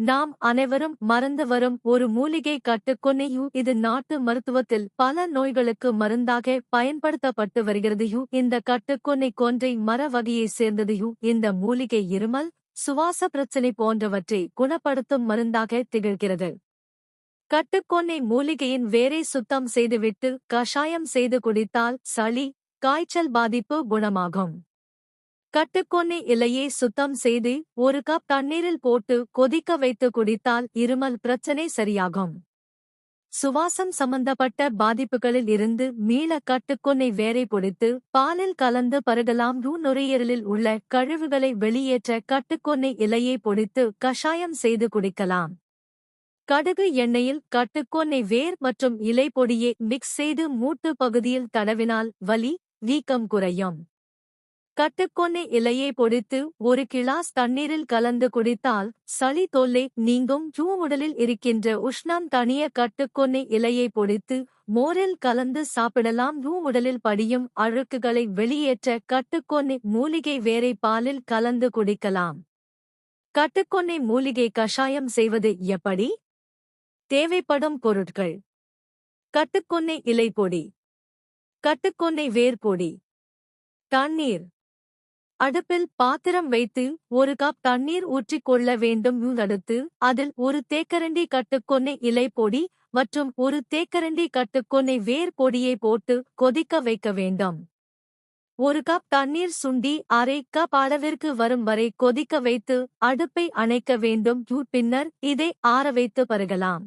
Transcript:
நாம் அனைவரும் மறந்து வரும் ஒரு மூலிகை கட்டுக்கொன்னையு இது நாட்டு மருத்துவத்தில் பல நோய்களுக்கு மருந்தாக பயன்படுத்தப்பட்டு வருகிறதையு இந்த கட்டுக்கொன்னை கொன்றை மர வகையைச் சேர்ந்ததையு இந்த மூலிகை இருமல் சுவாச பிரச்சினை போன்றவற்றை குணப்படுத்தும் மருந்தாக திகழ்கிறது. கட்டுக்கொன்னை மூலிகையின் வேரை சுத்தம் செய்துவிட்டு கஷாயம் செய்து குடித்தால் சளி காய்ச்சல் பாதிப்பு குணமாகும். கட்டுக்கொன்னை இலையை சுத்தம் செய்து ஒரு கப் தண்ணீரில் போட்டு கொதிக்க வைத்து குடித்தால் இருமல் பிரச்சனை சரியாகும். சுவாசம் சம்பந்தப்பட்ட பாதிப்புகளில் இருந்து மீள கட்டுக்கொன்னை வேரை பொடித்து பாலில் கலந்து பருகலாம். ரூ. நுரையீரலில் உள்ள கழிவுகளை வெளியேற்ற கட்டுக்கொன்னை இலையை பொடித்து கஷாயம் செய்து குடிக்கலாம். கடுகு எண்ணெயில் கட்டுக்கொன்னை வேர் மற்றும் இலை பொடியை மிக்ஸ் செய்து மூட்டு பகுதியில் தடவினால் வலி வீக்கம் குறையும். கட்டுக்கொன்னை இலையை பொடித்து ஒரு கிளாஸ் தண்ணீரில் கலந்து குடித்தால் சளி தொல்லை நீங்கும். ஜூ உடலில் இருக்கின்ற உஷ்ணம் தனிய கட்டுக்கொன்னை இலையை பொடித்து மோரில் கலந்து சாப்பிடலாம். ஜூ உடலில் படியும் அழுக்குகளை வெளியேற்ற கட்டுக்கொன்னை மூலிகை வேரை பாலில் கலந்து குடிக்கலாம். கட்டுக்கொன்னை மூலிகை கஷாயம் செய்வது எப்படி? தேவைப்படும் பொருட்கள். கட்டுக்கொன்னை இலை பொடி. கட்டுக்கொன்னை வேர் பொடி. தண்ணீர். அடுப்பில் பாத்திரம் வைத்து ஒரு கப் தண்ணீர் ஊற்றிக் கொள்ள வேண்டும். அடுத்து அதில் ஒரு தேக்கரண்டி கட்டுக்கொன்னை இலை பொடி மற்றும் ஒரு தேக்கரண்டி கட்டுக்கொன்னை வேர் பொடியை போட்டு கொதிக்க வைக்க வேண்டும். ஒரு கப் தண்ணீர் சுண்டி அரை கப் அளவிற்கு வரும் வரை கொதிக்க வைத்து அடுப்பை அணைக்க வேண்டும். பின்னர் இதை ஆற வைத்து பருகலாம்.